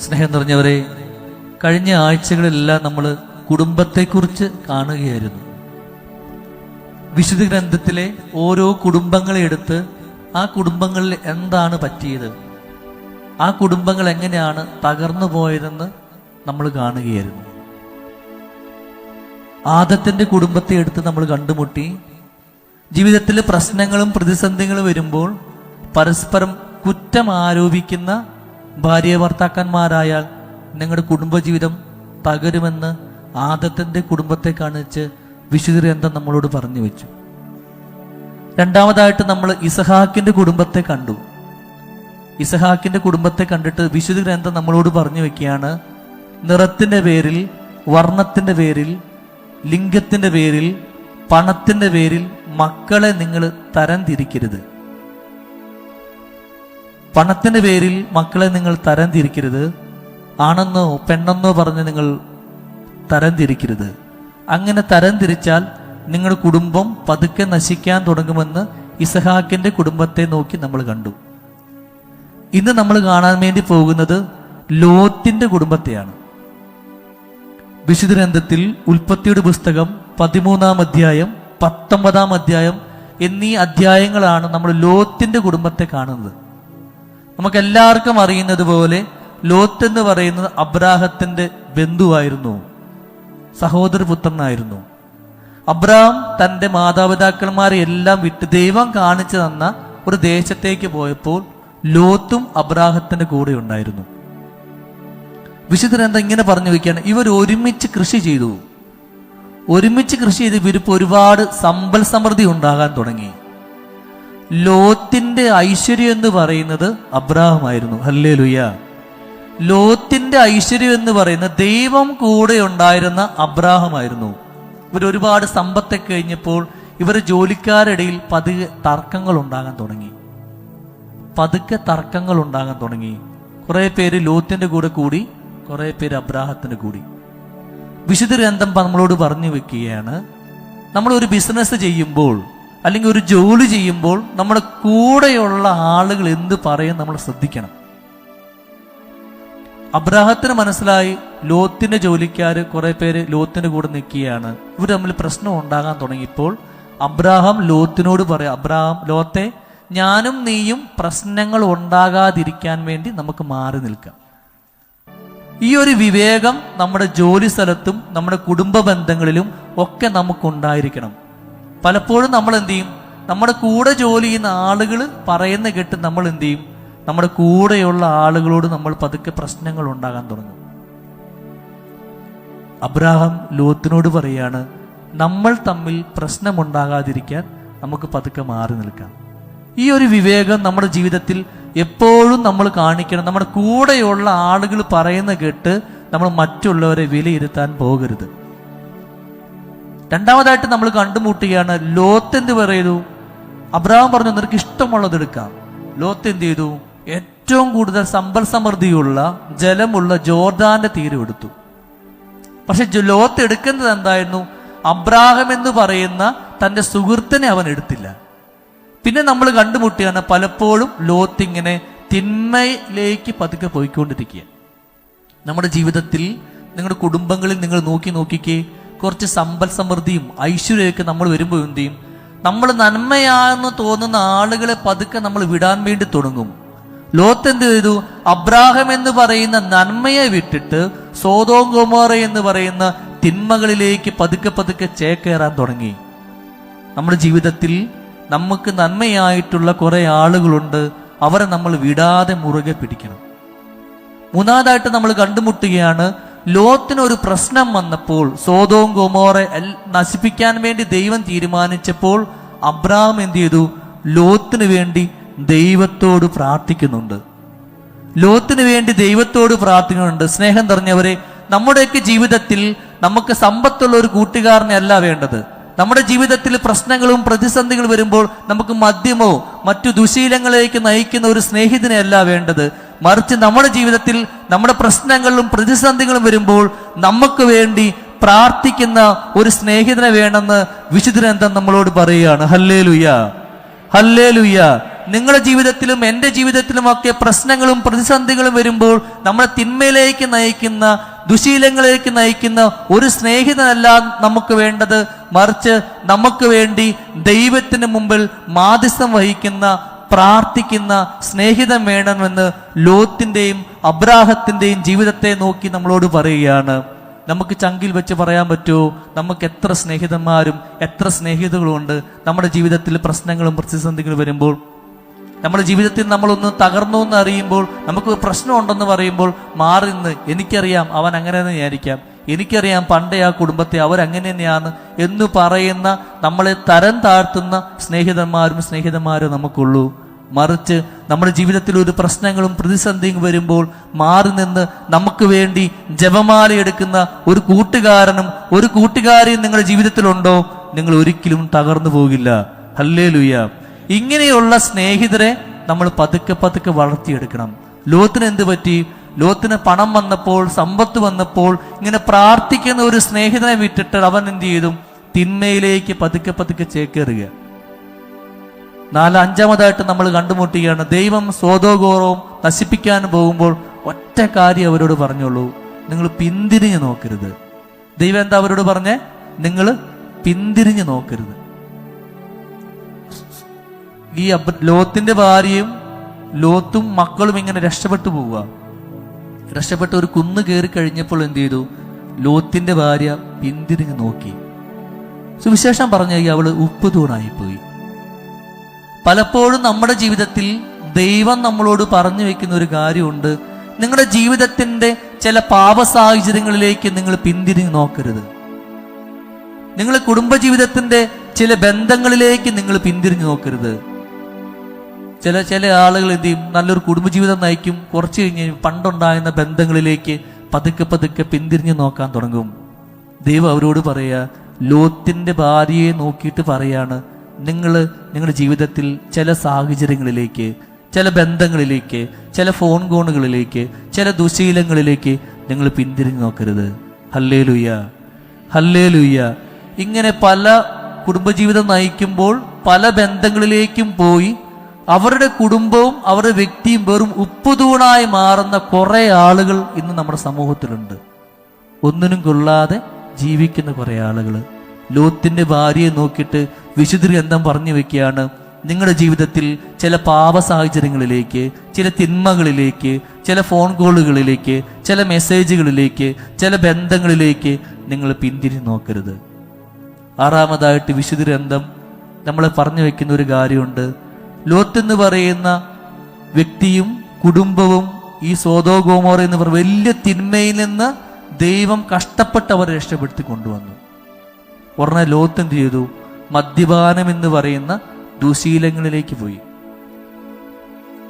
സ്നേഹം നിറഞ്ഞവരെ കഴിഞ്ഞ ആഴ്ചകളിലെല്ലാം നമ്മൾ കുടുംബത്തെക്കുറിച്ച് കാണുകയായിരുന്നു. വിശുദ്ധ ഗ്രന്ഥത്തിലെ ഓരോ കുടുംബങ്ങളെ എടുത്ത് ആ കുടുംബങ്ങളിൽ എന്താണ് പറ്റിയത്? ആ കുടുംബങ്ങൾ എങ്ങനെയാണ് തകർന്നു പോയതെന്ന് നമ്മൾ കാണുകയായിരുന്നു. ആദത്തിന്റെ കുടുംബത്തെ എടുത്ത് നമ്മൾ കണ്ടുമുട്ടി. ജീവിതത്തിലെ പ്രശ്നങ്ങളും പ്രതിസന്ധികളും വരുമ്പോൾ പരസ്പരം കുറ്റം ആരോപിക്കുന്ന ഭാര്യ ഭർത്താക്കന്മാരായാൽ നിങ്ങളുടെ കുടുംബജീവിതം തകരുമെന്ന് ആദത്തിന്റെ കുടുംബത്തെ കാണിച്ച് ഗ്രന്ഥം നമ്മളോട് പറഞ്ഞു വെച്ചു. രണ്ടാമതായിട്ട് നമ്മൾ ഇസഹാക്കിന്റെ കുടുംബത്തെ കണ്ടു. ഇസഹാക്കിന്റെ കുടുംബത്തെ കണ്ടിട്ട് വിശുദ്ധ ഗ്രന്ഥം നമ്മളോട് പറഞ്ഞു വെക്കുകയാണ് നിറത്തിന്റെ പേരിൽ വർണത്തിന്റെ പേരിൽ ലിംഗത്തിന്റെ പേരിൽ പണത്തിന്റെ പേരിൽ മക്കളെ നിങ്ങൾ തരം തിരിക്കരുത് പണത്തിന്റെ പേരിൽ മക്കളെ നിങ്ങൾ തരം തിരിക്കരുത് ആണെന്നോ പെണ്ണെന്നോ പറഞ്ഞ് നിങ്ങൾ തരം തിരിക്കരുത് അങ്ങനെ തരം തിരിച്ചാൽ നിങ്ങളുടെ കുടുംബം പതുക്കെ നശിക്കാൻ തുടങ്ങുമെന്ന് ഇസഹാക്കിന്റെ കുടുംബത്തെ നോക്കി നമ്മൾ കണ്ടു. ഇന്ന് നമ്മൾ കാണാൻ വേണ്ടി പോകുന്നത് ലോത്തിന്റെ കുടുംബത്തെയാണ്. വിശുദ്ധ ഗ്രന്ഥത്തിൽ ഉൽപ്പത്തിയുടെ പുസ്തകം പതിമൂന്നാം അധ്യായം പത്തൊമ്പതാം അധ്യായം എന്നീ അധ്യായങ്ങളാണ് നമ്മൾ ലോത്തിന്റെ കുടുംബത്തെ കാണുന്നത്. നമുക്ക് എല്ലാവർക്കും അറിയുന്നത് പോലെ ലോത്ത് എന്ന് പറയുന്നത് അബ്രാഹത്തിന്റെ ബന്ധുവായിരുന്നു. സഹോദരപുത്രനായിരുന്നു അബ്രാം തന്റെ മാതാപിതാക്കന്മാരെ എല്ലാം വിട്ട് ദൈവം കാണിച്ചു തന്ന ഒരു ദേശത്തേക്ക് പോയപ്പോൾ ലോത്തും അബ്രാഹത്തിന്റെ കൂടെ ഉണ്ടായിരുന്നു. വിശുദ്ധ ഗ്രന്ഥം ഇങ്ങനെ പറഞ്ഞു വെക്കുകയാണ്? ഇവർ ഒരുമിച്ച് കൃഷി ചെയ്തു. ഒരുമിച്ച് കൃഷി ചെയ്ത് ഇവരിപ്പോ ഒരുപാട് സമ്പൽ സമൃദ്ധി ഉണ്ടാകാൻ തുടങ്ങി. ലോത്തിന്റെ ഐശ്വര്യം എന്ന് പറയുന്നത് അബ്രാഹമായിരുന്നു. ഹല്ലേ ലുയ ലോത്തിന്റെ ഐശ്വര്യം എന്ന് പറയുന്ന ദൈവം കൂടെ ഉണ്ടായിരുന്ന അബ്രാഹമായിരുന്നു. ഇവർ ഒരുപാട് സമ്പത്തെ കഴിഞ്ഞപ്പോൾ ഇവർ ജോലിക്കാരിടയിൽ പതുക്കെ തർക്കങ്ങൾ ഉണ്ടാകാൻ തുടങ്ങി. പതുക്കെ തർക്കങ്ങൾ ഉണ്ടാകാൻ തുടങ്ങി. കുറെ പേര് ലോത്തിന്റെ കൂടെ കൂടി കുറെ പേര് അബ്രാഹത്തിന്റെ കൂടി. വിശുദ്ധ ഗ്രന്ഥം നമ്മളോട് പറഞ്ഞു വെക്കുകയാണ്. നമ്മൾ ഒരു ബിസിനസ് ചെയ്യുമ്പോൾ അല്ലെങ്കിൽ ഒരു ജോലി ചെയ്യുമ്പോൾ നമ്മുടെ കൂടെയുള്ള ആളുകൾ എന്ത് പറയും നമ്മൾ ശ്രദ്ധിക്കണം. അബ്രാഹത്തിന് മനസ്സിലായി ലോത്തിന്റെ ജോലിക്കാർ കുറെ പേര് ലോത്തിന്റെ കൂടെ നിൽക്കുകയാണ്. ഇവർ തമ്മിൽ പ്രശ്നം ഉണ്ടാകാൻ തുടങ്ങിയപ്പോൾ അബ്രാഹാം ലോത്തിനോട് പറയാം അബ്രാഹാം ലോത്തെ ഞാനും നീയും പ്രശ്നങ്ങൾ ഉണ്ടാകാതിരിക്കാൻ വേണ്ടി നമുക്ക് മാറി നിൽക്കാം. ഈ ഒരു വിവേകം നമ്മുടെ ജോലി സ്ഥലത്തും നമ്മുടെ കുടുംബ ബന്ധങ്ങളിലും ഒക്കെ നമുക്കുണ്ടായിരിക്കണം പലപ്പോഴും നമ്മൾ എന്ത് ചെയ്യും? നമ്മുടെ കൂടെ ജോലി ചെയ്യുന്ന ആളുകൾ പറയുന്ന കേട്ട് നമ്മൾ എന്ത് ചെയ്യും? നമ്മുടെ കൂടെയുള്ള ആളുകളോട് നമ്മൾ പതുക്കെ പ്രശ്നങ്ങൾ ഉണ്ടാകാൻ തുടങ്ങും. അബ്രാഹാം ലോത്തിനോട് പറയാണ് നമ്മൾ തമ്മിൽ പ്രശ്നമുണ്ടാകാതിരിക്കാൻ നമുക്ക് പതുക്കെ മാറി നിൽക്കാം. ഈ ഒരു വിവേകം നമ്മുടെ ജീവിതത്തിൽ എപ്പോഴും നമ്മൾ കാണിക്കണം. നമ്മുടെ കൂടെയുള്ള ആളുകൾ പറയുന്ന കേട്ട് നമ്മൾ മറ്റുള്ളവരെ വിലയിരുത്താൻ പോകരുത്. രണ്ടാമതായിട്ട് നമ്മൾ കണ്ടുമുട്ടുകയാണ് ലോത്ത് എന്ത് പറയുന്നു? അബ്രഹാം പറഞ്ഞു നിനക്ക് ഇഷ്ടമുള്ളത് എടുക്കാം. ലോത്ത് എന്ത് ചെയ്തു? ഏറ്റവും കൂടുതൽ സമ്പൽ സമൃദ്ധിയുള്ള ജലമുള്ള ജോർദാന്റെ തീരം എടുത്തു. പക്ഷെ ലോത്ത് എടുക്കുന്നത് എന്തായിരുന്നു? അബ്രാഹം എന്ന് പറയുന്ന തന്റെ സുഹൃത്തിനെ അവൻ എടുത്തില്ല. പിന്നെ നമ്മൾ കണ്ടുമുട്ടിയാണ് പലപ്പോഴും ലോത്ത് ഇങ്ങനെ തിന്മയിലേക്ക് പതുക്കെ പോയിക്കൊണ്ടിരിക്കുക നമ്മുടെ ജീവിതത്തിൽ നിങ്ങളുടെ കുടുംബങ്ങളിൽ നിങ്ങൾ നോക്കി നോക്കിക്കേ കുറച്ച് സമ്പൽ സമൃദ്ധിയും ഐശ്വര്യമൊക്കെ നമ്മൾ വരുമ്പോൾ എന്ത് ചെയ്യും? നമ്മൾ നന്മയാണെന്ന് തോന്നുന്ന ആളുകളെ പതുക്കെ നമ്മൾ വിടാൻ വേണ്ടി തുടങ്ങും. ലോത്ത് എന്ത് ചെയ്തു? അബ്രാഹം എന്ന് പറയുന്ന നന്മയെ വിട്ടിട്ട് സോതോം കുമാറ എന്ന് പറയുന്ന തിന്മകളിലേക്ക് പതുക്കെ പതുക്കെ ചേക്കേറാൻ തുടങ്ങി. നമ്മുടെ ജീവിതത്തിൽ നമുക്ക് നന്മയായിട്ടുള്ള കുറെ ആളുകളുണ്ട്. അവരെ നമ്മൾ വിടാതെ മുറുകെ പിടിക്കണം. മൂന്നാമതായിട്ട് നമ്മൾ കണ്ടുമുട്ടുകയാണ് ലോത്തിന് ഒരു പ്രശ്നം വന്നപ്പോൾ സോതോം ഗോമോറെ നശിപ്പിക്കാൻ വേണ്ടി ദൈവം തീരുമാനിച്ചപ്പോൾ അബ്രാം എന്ത് ചെയ്തു? ലോത്തിന് വേണ്ടി ദൈവത്തോട് പ്രാർത്ഥിക്കുന്നുണ്ട്. ലോത്തിന് വേണ്ടി ദൈവത്തോട് പ്രാർത്ഥിക്കുന്നുണ്ട്. സ്നേഹം നിറഞ്ഞവരെ നമ്മുടെയൊക്കെ ജീവിതത്തിൽ നമുക്ക് സമ്പത്തുള്ള ഒരു കൂട്ടുകാരനെ അല്ല വേണ്ടത്. നമ്മുടെ ജീവിതത്തിൽ പ്രശ്നങ്ങളും പ്രതിസന്ധികളും വരുമ്പോൾ നമുക്ക് മദ്യമോ മറ്റു ദുശീലങ്ങളിലേക്ക് നയിക്കുന്ന ഒരു സ്നേഹിതനെ അല്ല വേണ്ടത്. മറിച്ച് നമ്മുടെ ജീവിതത്തിൽ നമ്മുടെ പ്രശ്നങ്ങളും പ്രതിസന്ധികളും വരുമ്പോൾ നമുക്ക് വേണ്ടി പ്രാർത്ഥിക്കുന്ന ഒരു സ്നേഹിതനെ വേണമെന്ന് വിശുദ്ധ ഗ്രന്ഥം നമ്മളോട് പറയുകയാണ്. ഹല്ലേ ലുയ്യ ഹല്ലേ ലുയ്യ നിങ്ങളുടെ ജീവിതത്തിലും എന്റെ ജീവിതത്തിലുമൊക്കെ പ്രശ്നങ്ങളും പ്രതിസന്ധികളും വരുമ്പോൾ നമ്മളെ തിന്മയിലേക്ക് നയിക്കുന്ന ദുശീലങ്ങളിലേക്ക് നയിക്കുന്ന ഒരു സ്നേഹിതനല്ല നമുക്ക് വേണ്ടത്. മറിച്ച് നമുക്ക് വേണ്ടി ദൈവത്തിന് മുമ്പിൽ മാധ്യസ്ഥം വഹിക്കുന്ന പ്രാർത്ഥിക്കുന്ന സ്നേഹിതം വേണമെന്ന് ലോത്തിന്റെയും അബ്രാഹത്തിന്റെയും ജീവിതത്തെ നോക്കി നമ്മളോട് പറയുകയാണ്. നമുക്ക് ചങ്കിൽ വെച്ച് പറയാൻ പറ്റുമോ നമുക്ക് എത്ര സ്നേഹിതന്മാരും എത്ര സ്നേഹിതകളുണ്ട് നമ്മുടെ ജീവിതത്തിൽ പ്രശ്നങ്ങളും പ്രതിസന്ധികളും വരുമ്പോൾ നമ്മുടെ ജീവിതത്തിൽ നമ്മളൊന്ന് തകർന്നു എന്ന് അറിയുമ്പോൾ നമുക്ക് പ്രശ്നമുണ്ടെന്ന് പറയുമ്പോൾ മാറി നിന്ന് എനിക്കറിയാം അവൻ അങ്ങനെ തന്നെ വിചാരിക്കാം. എനിക്കറിയാം പണ്ടേ ആ കുടുംബത്തെ അവരങ്ങനെ തന്നെയാണ് എന്ന് പറയുന്ന നമ്മളെ തരം താഴ്ത്തുന്ന സ്നേഹിതന്മാരും സ്നേഹിതന്മാരും നമുക്കുള്ളൂ. മറിച്ച് നമ്മുടെ ജീവിതത്തിൽ ഒരു പ്രശ്നങ്ങളും പ്രതിസന്ധിയും വരുമ്പോൾ മാറി നിന്ന് നമുക്ക് വേണ്ടി ജപമാല എടുക്കുന്ന ഒരു കൂട്ടുകാരനും ഒരു കൂട്ടുകാരിയും നിങ്ങളുടെ ജീവിതത്തിലുണ്ടോ? നിങ്ങൾ ഒരിക്കലും തകർന്നു പോകില്ല. ഹല്ലേ ഇങ്ങനെയുള്ള സ്നേഹിതരെ നമ്മൾ പതുക്കെ പതുക്കെ വളർത്തിയെടുക്കണം. ലോത്തിന് എന്ത് പറ്റി? ലോത്തിന് പണം വന്നപ്പോൾ സമ്പത്ത് വന്നപ്പോൾ ഇങ്ങനെ പ്രാർത്ഥിക്കുന്ന ഒരു സ്നേഹിതനെ വിട്ടിട്ട് അവൻ എന്ത് ചെയ്തു? തിന്മയിലേക്ക് പതുക്കെ പതുക്കെ ചേക്കേറുക. നാല് അഞ്ചാമതായിട്ട് നമ്മൾ കണ്ടുമുട്ടുകയാണ് ദൈവം സ്വതോഗോറവും നശിപ്പിക്കാൻ പോകുമ്പോൾ ഒറ്റ കാര്യം അവരോട് പറഞ്ഞോളൂ നിങ്ങൾ പിന്തിരിഞ്ഞു നോക്കരുത്. ദൈവം എന്താ അവരോട് പറഞ്ഞേ? നിങ്ങൾ പിന്തിരിഞ്ഞു നോക്കരുത്. ഈ ലോത്തിന്റെ ഭാര്യയും ലോത്തും മക്കളും ഇങ്ങനെ രക്ഷപ്പെട്ടു പോവുക. രക്ഷപ്പെട്ട് ഒരു കുന്ന് കയറി കഴിഞ്ഞപ്പോൾ എന്ത് ചെയ്തു? ലോത്തിന്റെ ഭാര്യ പിന്തിരിഞ്ഞു നോക്കി. സുവിശേഷം പറഞ്ഞ അവൾ ഉപ്പ് തൂണായിപ്പോയി പലപ്പോഴും നമ്മുടെ ജീവിതത്തിൽ ദൈവം നമ്മളോട് പറഞ്ഞു വെക്കുന്ന ഒരു കാര്യമുണ്ട്. നിങ്ങളുടെ ജീവിതത്തിന്റെ ചില പാപ സാഹചര്യങ്ങളിലേക്ക് നിങ്ങൾ പിന്തിരിഞ്ഞു നോക്കരുത്. നിങ്ങളുടെ കുടുംബജീവിതത്തിന്റെ ചില ബന്ധങ്ങളിലേക്ക് നിങ്ങൾ പിന്തിരിഞ്ഞു നോക്കരുത്. ചില ചില ആളുകൾ എന്ത് ചെയ്യും നല്ലൊരു കുടുംബജീവിതം നയിക്കും. കുറച്ച് കഴിഞ്ഞ് പണ്ടുണ്ടായിരുന്ന ബന്ധങ്ങളിലേക്ക് പതുക്കെ പതുക്കെ പിന്തിരിഞ്ഞു നോക്കാൻ തുടങ്ങും. ദൈവം അവരോട് പറയുക ലോത്തിന്റെ ഭാര്യയെ നോക്കിയിട്ട് പറയാണ് നിങ്ങൾ നിങ്ങളുടെ ജീവിതത്തിൽ ചില സാഹചര്യങ്ങളിലേക്ക് ചില ബന്ധങ്ങളിലേക്ക് ചില ഫോൺ കോണുകളിലേക്ക് ചില ദുശീലങ്ങളിലേക്ക് നിങ്ങൾ പിന്തിരിഞ്ഞു നോക്കരുത്. ഹല്ലേ ലുയ്യ ഹല്ലേ ലുയ്യ ഇങ്ങനെ പല കുടുംബജീവിതം നയിക്കുമ്പോൾ പല ബന്ധങ്ങളിലേക്കും പോയി അവരുടെ കുടുംബവും അവരുടെ വ്യക്തിയും വെറും ഉപ്പുതൂണായി മാറുന്ന കുറെ ആളുകൾ ഇന്ന് നമ്മുടെ സമൂഹത്തിലുണ്ട്. ഒന്നിനും കൊള്ളാതെ ജീവിക്കുന്ന കുറെ ആളുകൾ ലോത്തിന്റെ ഭാര്യയെ നോക്കിയിട്ട് വിശുദ്ധ ഗ്രന്ഥം പറഞ്ഞു വെക്കുകയാണ്. നിങ്ങളുടെ ജീവിതത്തിൽ ചില പാപ സാഹചര്യങ്ങളിലേക്ക് ചില തിന്മകളിലേക്ക് ചില ഫോൺ കോളുകളിലേക്ക് ചില മെസ്സേജുകളിലേക്ക് ചില ബന്ധങ്ങളിലേക്ക് നിങ്ങൾ പിന്തിരി നോക്കരുത്. ആറാമതായിട്ട് വിശുദ്ധ ഗ്രന്ഥം നമ്മളെ പറഞ്ഞു വെക്കുന്ന ഒരു കാര്യമുണ്ട്. ലോത്ത് എന്ന് പറയുന്ന വ്യക്തിയും കുടുംബവും ഈ സോതോ ഗോമോറ എന്ന് പറയുന്ന വലിയ തിന്മയിൽ നിന്ന് ദൈവം കഷ്ടപ്പെട്ട് അവരെ രക്ഷപ്പെടുത്തി കൊണ്ടുവന്നു ഉടനെ ലോത്ത് എന്ത് ചെയ്തു? മദ്യപാനം എന്ന് പറയുന്ന ദുശീലങ്ങളിലേക്ക് പോയി.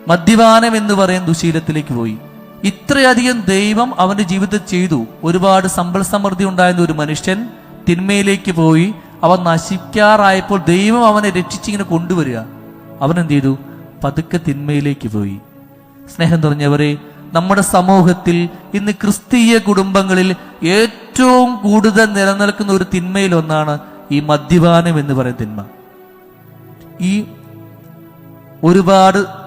മദ്യപാനം എന്ന് പറയുന്ന ദുശീലത്തിലേക്ക് പോയി. ഇത്രയധികം ദൈവം അവന്റെ ജീവിതത്തിൽ ചെയ്തു. ഒരുപാട് സമ്പൽ സമൃദ്ധി ഉണ്ടായിരുന്ന ഒരു മനുഷ്യൻ തിന്മയിലേക്ക് പോയി. അവൻ നശിക്കാറായപ്പോൾ ദൈവം അവനെ രക്ഷിച്ചിങ്ങനെ കൊണ്ടുവരിക. അവൻ എന്ത് ചെയ്തു? പതുക്കെ തിന്മയിലേക്ക് പോയി. സ്നേഹം നിറഞ്ഞവരെ നമ്മുടെ സമൂഹത്തിൽ ഇന്ന് ക്രിസ്തീയ കുടുംബങ്ങളിൽ ഏറ്റവും കൂടുതൽ നിലനിൽക്കുന്ന ഒരു തിന്മയിൽ ഒന്നാണ് ഈ മദ്യപാനം എന്ന് പറയുന്ന തിന്മ. ഈ ഒരുപാട്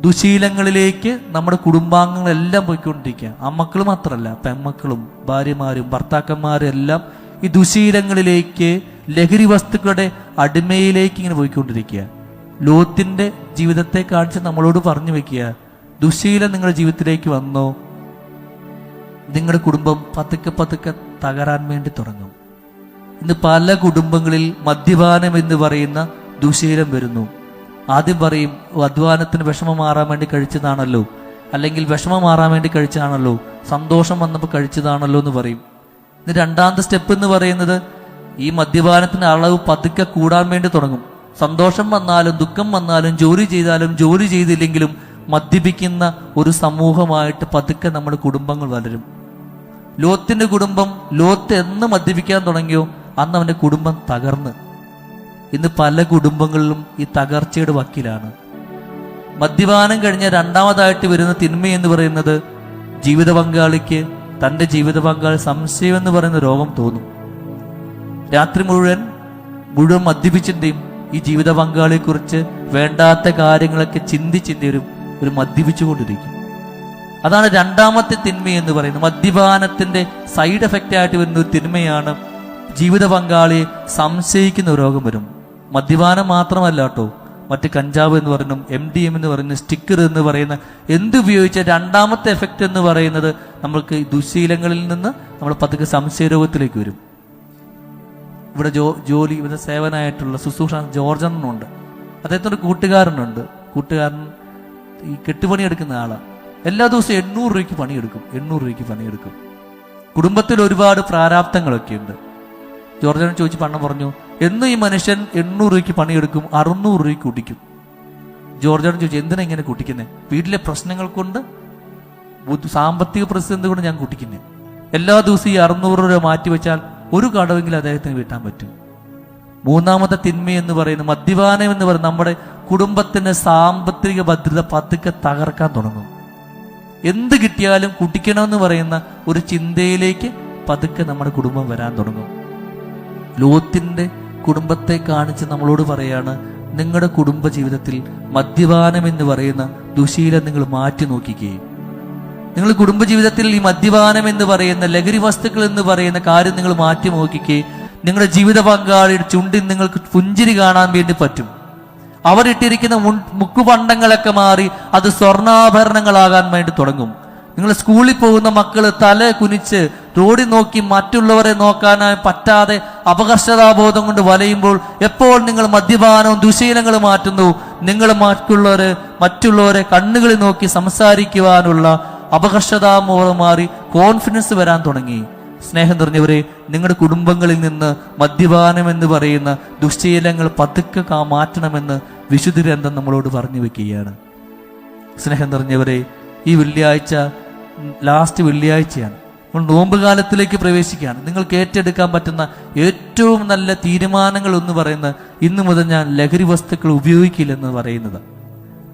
ദുശീലങ്ങളിലേക്ക് നമ്മുടെ കുടുംബാംഗങ്ങളെല്ലാം പോയിക്കൊണ്ടിരിക്കുക അമ്മക്കൾ മാത്രമല്ല പെമ്മക്കളും ഭാര്യമാരും ഭർത്താക്കന്മാരും എല്ലാം ഈ ദുശീലങ്ങളിലേക്ക് ലഹരി വസ്തുക്കളുടെ അടിമയിലേക്ക് ഇങ്ങനെ പോയിക്കൊണ്ടിരിക്കുക ലോത്തിന്റെ ജീവിതത്തെ കാണിച്ച് നമ്മളോട് പറഞ്ഞു വെക്കുക. ദുശീലം നിങ്ങളുടെ ജീവിതത്തിലേക്ക് വന്നു. നിങ്ങളുടെ കുടുംബം പതുക്കെ പതുക്കെ തകരാൻ വേണ്ടി തുടങ്ങും. ഇന്ന് പല കുടുംബങ്ങളിൽ മദ്യപാനം എന്ന് പറയുന്ന ദുശീലം വരുന്നു. ആദ്യം പറയും "ഓ, അധ്വാനത്തിന് വിഷമം മാറാൻ വേണ്ടി കഴിച്ചതാണല്ലോ. അല്ലെങ്കിൽ വിഷമം മാറാൻ വേണ്ടി കഴിച്ചതാണല്ലോ. സന്തോഷം വന്നപ്പോൾ കഴിച്ചതാണല്ലോ എന്ന് പറയും. ഇന്ന് രണ്ടാമത്തെ സ്റ്റെപ്പ് എന്ന് പറയുന്നത് ഈ മദ്യപാനത്തിന് അളവ് പതുക്കെ കൂടാൻ വേണ്ടി തുടങ്ങും. സന്തോഷം വന്നാലും ദുഃഖം വന്നാലും ജോലി ചെയ്താലും ജോലി ചെയ്തില്ലെങ്കിലും മദ്യപിക്കുന്ന ഒരു സമൂഹമായിട്ട് പതുക്കെ നമ്മുടെ കുടുംബങ്ങൾ വളരും. ലോത്തിന്റെ കുടുംബം ലോത്ത് എന്ന് മദ്യപിക്കാൻ തുടങ്ങിയോ അന്ന് അവന്റെ കുടുംബം തകർന്ന്. ഇന്ന് പല കുടുംബങ്ങളിലും ഈ തകർച്ചയുടെ വക്കിലാണ്. മദ്യപാനം കഴിഞ്ഞ രണ്ടാമതായിട്ട് വരുന്ന തിന്മ എന്ന് പറയുന്നത് ജീവിത പങ്കാളിക്ക് തന്റെ ജീവിത പങ്കാളി സംശയം എന്ന് പറയുന്ന രോഗം തോന്നും. രാത്രി മുഴുവൻ മുഴുവൻ മദ്യപിച്ചിട്ടും ഈ ജീവിത പങ്കാളിയെക്കുറിച്ച് വേണ്ടാത്ത കാര്യങ്ങളൊക്കെ ചിന്തി ചിന്തി ഒരു ഒരു മദ്യപിച്ചുകൊണ്ടിരിക്കും. അതാണ് രണ്ടാമത്തെ തിന്മ എന്ന് പറയുന്നത്. മദ്യപാനത്തിന്റെ സൈഡ് എഫക്റ്റ് ആയിട്ട് വരുന്ന ഒരു തിന്മയാണ് ജീവിത പങ്കാളിയെ സംശയിക്കുന്ന രോഗം വരും. മദ്യപാനം മാത്രമല്ല കേട്ടോ. മറ്റ് കഞ്ചാവ് എന്ന് പറയുന്നു എം ഡി എം എന്ന് പറയുന്ന സ്റ്റിക്കർ എന്ന് പറയുന്ന എന്തുപയോഗിച്ച രണ്ടാമത്തെ എഫക്റ്റ് എന്ന് പറയുന്നത് നമ്മൾക്ക് ദുശീലങ്ങളിൽ നിന്ന് നമ്മൾ പതുക്കെ സംശയരോഗത്തിലേക്ക് വരും. ഇവിടെ ജോ ജോലി ഇവിടെ സേവനായിട്ടുള്ള ശുശ്രൂഷ ജോർജ് എന്നുണ്ട് അദ്ദേഹത്തിന്റെ കൂട്ടുകാരനുണ്ട്. കൂട്ടുകാരൻ ഈ കെട്ടുപണിയെടുക്കുന്ന ആളാണ് എല്ലാ ദിവസവും എണ്ണൂറ് രൂപയ്ക്ക് പണിയെടുക്കും. എണ്ണൂറ് രൂപയ്ക്ക് പണിയെടുക്കും. കുടുംബത്തിൽ ഒരുപാട് പ്രാരാബ്ദങ്ങളൊക്കെ ഉണ്ട്. ജോർജൻ ചോദിച്ച് പണം പറഞ്ഞു എന്നും ഈ മനുഷ്യൻ എണ്ണൂറ് രൂപയ്ക്ക് പണിയെടുക്കും അറുന്നൂറ് രൂപയ്ക്ക് കുടിക്കും. ജോർജാണ് ചോദിച്ചു എന്തിനാ ഇങ്ങനെ കുട്ടിക്കുന്നത് വീട്ടിലെ പ്രശ്നങ്ങൾ കൊണ്ട് സാമ്പത്തിക പ്രതിസന്ധി കൊണ്ട് ഞാൻ കുട്ടിക്കുന്നത് എല്ലാ ദിവസവും ഈ അറുന്നൂറ് രൂപ മാറ്റി വെച്ചാൽ ഒരു കടവെങ്കിലും അദ്ദേഹത്തിന് വീട്ടാൻ പറ്റും. മൂന്നാമത്തെ തിന്മ എന്ന് പറയുന്നത് മദ്യപാനം എന്ന് പറയുന്നത് നമ്മുടെ കുടുംബത്തിന്റെ സാമ്പത്തിക ഭദ്രത പതുക്കെ തകർക്കാൻ തുടങ്ങും. എന്ത് കിട്ടിയാലും കുടിക്കണമെന്ന് പറയുന്ന ഒരു ചിന്തയിലേക്ക് പതുക്കെ നമ്മുടെ കുടുംബം വരാൻ തുടങ്ങും. ലോത്തിന്റെ കുടുംബത്തെ കാണിച്ച് നമ്മളോട് പറയാണ് നിങ്ങളുടെ കുടുംബ ജീവിതത്തിൽ മദ്യപാനം എന്ന് പറയുന്ന ദുശീലം നിങ്ങൾ മാറ്റി നോക്കിക്കുകയും നിങ്ങൾ കുടുംബജീവിതത്തിൽ ഈ മദ്യപാനം എന്ന് പറയുന്ന ലഹരി വസ്തുക്കൾ എന്ന് പറയുന്ന കാര്യം നിങ്ങൾ മാറ്റി നോക്കിക്കേ നിങ്ങളുടെ ജീവിത പങ്കാളിയുടെ ചുണ്ടിൽ നിങ്ങൾക്ക് പുഞ്ചിരി കാണാൻ വേണ്ടി പറ്റും. അവരിട്ടിരിക്കുന്ന മുക്കുപണ്ടങ്ങളൊക്കെ മാറി അത് സ്വർണാഭരണങ്ങളാകാൻ വേണ്ടി തുടങ്ങും. നിങ്ങൾ സ്കൂളിൽ പോകുന്ന മക്കൾ തല കുനിച്ച് റോഡിൽ നോക്കി മറ്റുള്ളവരെ നോക്കാനായി പറ്റാതെ അപകർഷതാബോധം കൊണ്ട് വലയുമ്പോൾ എപ്പോൾ നിങ്ങൾ മദ്യപാനവും ദുശീലങ്ങളും മാറ്റുന്നു? നിങ്ങൾ മറ്റുള്ളവരെ മറ്റുള്ളവരെ കണ്ണുകളിൽ നോക്കി സംസാരിക്കുവാനുള്ള അപകർഷതാബോധം മാറി കോൺഫിഡൻസ് വരാൻ തുടങ്ങി. സ്നേഹം നിറഞ്ഞവരെ നിങ്ങളുടെ കുടുംബങ്ങളിൽ നിന്ന് മദ്യപാനം എന്ന് പറയുന്ന ദുശ്ശീലങ്ങൾ പതുക്കെ കാ മാറ്റണമെന്ന് വിശുദ്ധ ഗ്രന്ഥം നമ്മളോട് പറഞ്ഞു വെക്കുകയാണ്. സ്നേഹം നിറഞ്ഞവരെ ഈ വെള്ളിയാഴ്ച ലാസ്റ്റ് വെള്ളിയാഴ്ചയാണ്. നമ്മൾ നോമ്പ് കാലത്തിലേക്ക് പ്രവേശിക്കുകയാണ്. നിങ്ങൾക്ക് ഏറ്റെടുക്കാൻ പറ്റുന്ന ഏറ്റവും നല്ല തീരുമാനങ്ങൾ എന്ന് പറയുന്നത് ഇന്നു മുതൽ ഞാൻ ലഹരി വസ്തുക്കൾ ഉപയോഗിക്കില്ലെന്ന് പറയുന്നത്.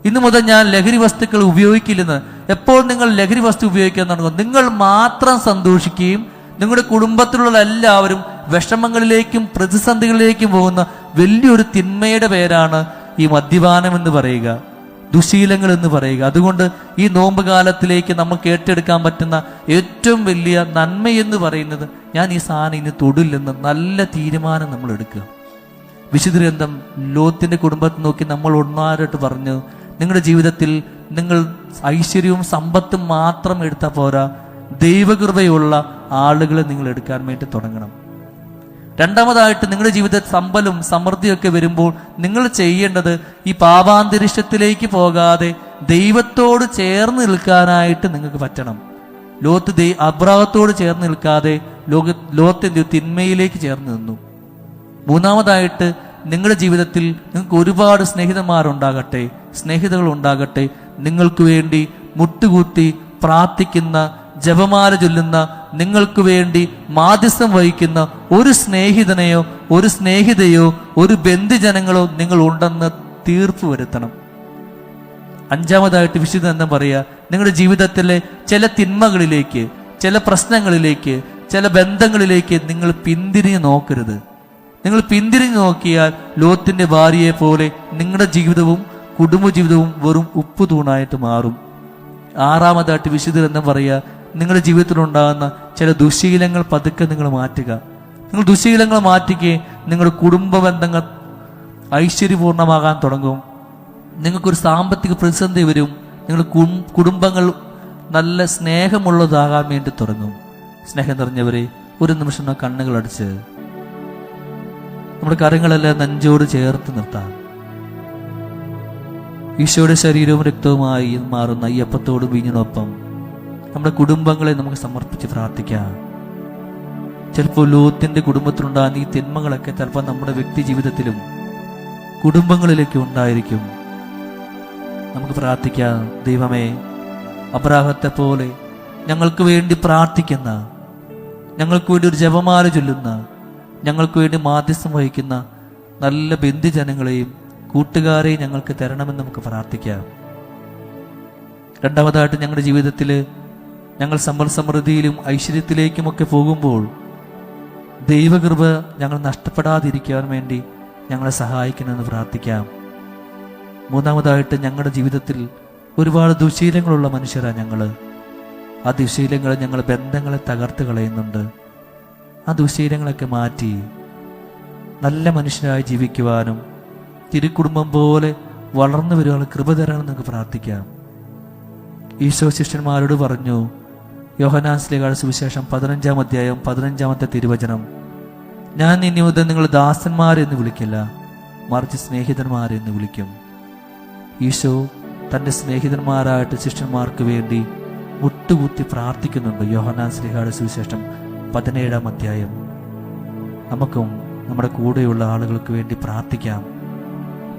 ഇന്നു മുതൽ ഞാൻ ലഹരി വസ്തുക്കൾ ഉപയോഗിക്കില്ലെന്ന്. എപ്പോൾ നിങ്ങൾ ലഹരി വസ്തു ഉപയോഗിക്കാൻ തുടങ്ങും? നിങ്ങൾ മാത്രം സന്തോഷിക്കുകയും നിങ്ങളുടെ കുടുംബത്തിലുള്ള എല്ലാവരും വിഷമങ്ങളിലേക്കും പ്രതിസന്ധികളിലേക്കും പോകുന്ന വലിയൊരു തിന്മയുടെ പേരാണ് ഈ മദ്യപാനം എന്ന് പറയുക. ദുശീലങ്ങൾ എന്ന് പറയുക. അതുകൊണ്ട് ഈ നോമ്പ് കാലത്തിലേക്ക് നമുക്ക് ഏറ്റെടുക്കാൻ പറ്റുന്ന ഏറ്റവും വലിയ നന്മയെന്ന് പറയുന്നത് ഞാൻ ഈ സാധനം ഇനി തൊടില്ലെന്ന് നല്ല തീരുമാനം നമ്മൾ എടുക്കുക. വിശുദ്ധ ഗ്രന്ഥം ലോത്തിന്റെ കുടുംബത്തെ നോക്കി നമ്മൾ ഒന്നാരായിട്ട് പറഞ്ഞു നിങ്ങളുടെ ജീവിതത്തിൽ നിങ്ങൾ ഐശ്വര്യവും സമ്പത്തും മാത്രം എടുത്താൽ പോരാ. ദൈവകൃപയുള്ള ആളുകളെ നിങ്ങൾ എടുക്കാൻ വേണ്ടി തുടങ്ങണം. രണ്ടാമതായിട്ട് നിങ്ങളുടെ ജീവിതത്തിൽ സമ്പലും സമൃദ്ധിയൊക്കെ വരുമ്പോൾ നിങ്ങൾ ചെയ്യേണ്ടത് ഈ പാപാന്തരീക്ഷത്തിലേക്ക് പോകാതെ ദൈവത്തോട് ചേർന്ന് നിൽക്കാനായിട്ട് നിങ്ങൾക്ക് പറ്റണം. ലോത്ത് ദൈ അബ്രാഹത്തോട് ചേർന്ന് നിൽക്കാതെ ലോക ലോത്ത്? തിന്മയിലേക്ക് ചേർന്ന് നിന്നു. മൂന്നാമതായിട്ട് നിങ്ങളുടെ ജീവിതത്തിൽ നിങ്ങൾക്ക് ഒരുപാട് സ്നേഹിതന്മാരുണ്ടാകട്ടെ സ്നേഹിതകൾ ഉണ്ടാകട്ടെ നിങ്ങൾക്ക് വേണ്ടി മുട്ടുകൂത്തി പ്രാർത്ഥിക്കുന്ന ജപമാല ചൊല്ലുന്ന നിങ്ങൾക്ക് വേണ്ടി മാധ്യസ്ഥം വഹിക്കുന്ന ഒരു സ്നേഹിതനെയോ ഒരു സ്നേഹിതയോ ഒരു ബന്ധുജനങ്ങളോ നിങ്ങൾ ഉണ്ടെന്ന് തീർപ്പ് വരുത്തണം. അഞ്ചാമതായിട്ട് വിശുദ്ധ എന്താ പറയുക? നിങ്ങളുടെ ജീവിതത്തിലെ ചില തിന്മകളിലേക്ക് ചില പ്രശ്നങ്ങളിലേക്ക് ചില ബന്ധങ്ങളിലേക്ക് നിങ്ങൾ പിന്തിരിഞ്ഞ് നോക്കരുത്. നിങ്ങൾ പിന്തിരിഞ്ഞു നോക്കിയാൽ ലോത്തിന്റെ ഭാര്യയെ പോലെ നിങ്ങളുടെ ജീവിതവും കുടുംബജീവിതവും വെറും ഉപ്പു തൂണായിട്ട് മാറും. ആറാമതായിട്ട് വിശുദ്ധ എന്ന് പറയുക നിങ്ങളുടെ ജീവിതത്തിലുണ്ടാകുന്ന ചില ദുശീലങ്ങൾ പതുക്കെ നിങ്ങൾ മാറ്റുക. നിങ്ങൾ ദുശീലങ്ങൾ മാറ്റുകയും നിങ്ങളുടെ കുടുംബ ബന്ധങ്ങൾ ഐശ്വര്യപൂർണമാകാൻ തുടങ്ങും. നിങ്ങൾക്കൊരു സാമ്പത്തിക പ്രതിസന്ധി വരും. നിങ്ങൾ കുടുംബങ്ങൾ നല്ല സ്നേഹമുള്ളതാകാൻ വേണ്ടി തുടങ്ങും. സ്നേഹം നിറഞ്ഞവരെ ഒരു നിമിഷം കണ്ണുകളടിച്ച്. നമ്മുടെ കരങ്ങളെല്ലാം നെഞ്ചോട് ചേർത്ത് നിർത്താം. ഈശോയുടെ ശരീരവും രക്തവുമായി മാറുന്ന അയ്യപ്പത്തോടും വീഞ്ഞിനൊപ്പം നമ്മുടെ കുടുംബങ്ങളെ നമുക്ക് സമർപ്പിച്ച് പ്രാർത്ഥിക്കാം. ചിലപ്പോൾ ലോത്തിന്റെ കുടുംബത്തിലുണ്ടാകുന്ന ഈ തിന്മകളൊക്കെ ചിലപ്പോൾ നമ്മുടെ വ്യക്തി ജീവിതത്തിലും കുടുംബങ്ങളിലേക്ക് ഉണ്ടായിരിക്കും. നമുക്ക് പ്രാർത്ഥിക്കാം ദൈവമേ അബ്രാഹത്തെ പോലെ ഞങ്ങൾക്ക് വേണ്ടി പ്രാർത്ഥിക്കുന്ന ഞങ്ങൾക്ക് വേണ്ടി ഒരു ജപമാല ചൊല്ലുന്ന ഞങ്ങൾക്ക് വേണ്ടി മാധ്യസ്ഥം വഹിക്കുന്ന നല്ല ബന്ധുജനങ്ങളെയും കൂട്ടുകാരെയും ഞങ്ങൾക്ക് തരണമെന്ന് നമുക്ക് പ്രാർത്ഥിക്കാം. രണ്ടാമതായിട്ട് ഞങ്ങളുടെ ജീവിതത്തിൽ ഞങ്ങൾ സമ്പൽ സമൃദ്ധിയിലും ഐശ്വര്യത്തിലേക്കുമൊക്കെ പോകുമ്പോൾ ദൈവകൃപ ഞങ്ങൾ നഷ്ടപ്പെടാതിരിക്കാൻ വേണ്ടി ഞങ്ങളെ സഹായിക്കണമെന്ന് പ്രാർത്ഥിക്കാം. മൂന്നാമതായിട്ട് ഞങ്ങളുടെ ജീവിതത്തിൽ ഒരുപാട് ദുശീലങ്ങളുള്ള മനുഷ്യരാണ് ഞങ്ങൾ ആ ദുശീലങ്ങളെ ഞങ്ങൾ ബന്ധങ്ങളെ തകർത്ത് കളയുന്നുണ്ട്. ആ ദുശീലങ്ങളൊക്കെ മാറ്റി നല്ല മനുഷ്യനായി ജീവിക്കുവാനും തിരുക്കുടുംബം പോലെ വളർന്നു വരുവാനും കൃപ തരാനും നമുക്ക് പ്രാർത്ഥിക്കാം. ഈശോ ശിഷ്യന്മാരോട് പറഞ്ഞു യോഹനാസ്ലികാട് സുവിശേഷം പതിനഞ്ചാം അധ്യായം പതിനഞ്ചാമത്തെ തിരുവചനം. ഞാൻ ഇനി മുതൽ നിങ്ങൾ ദാസന്മാരെന്ന് വിളിക്കില്ല മറിച്ച് സ്നേഹിതന്മാരെന്ന് വിളിക്കും. ഈശോ തന്റെ സ്നേഹിതന്മാരായിട്ട് ശിഷ്യന്മാർക്ക് വേണ്ടി മുട്ടുകുത്തി പ്രാർത്ഥിക്കുന്നുണ്ട് യോഹനാൻ സ്ലിഹയുടെ സുവിശേഷം പതിനേഴാം അധ്യായം. നമുക്കും നമ്മുടെ കൂടെയുള്ള ആളുകൾക്ക് വേണ്ടി പ്രാർത്ഥിക്കാം.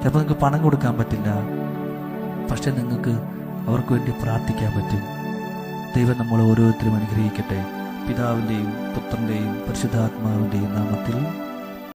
ചിലപ്പോൾ നിങ്ങൾക്ക് പണം കൊടുക്കാൻ പറ്റില്ല. പക്ഷെ നിങ്ങൾക്ക് അവർക്ക് വേണ്ടി പ്രാർത്ഥിക്കാൻ പറ്റും. ദൈവം നമ്മൾ ഓരോരുത്തരും അനുഗ്രഹിക്കട്ടെ. പിതാവിന്റെയും പുത്രന്റെയും പരിശുദ്ധാത്മാവിന്റെയും നാമത്തിൽ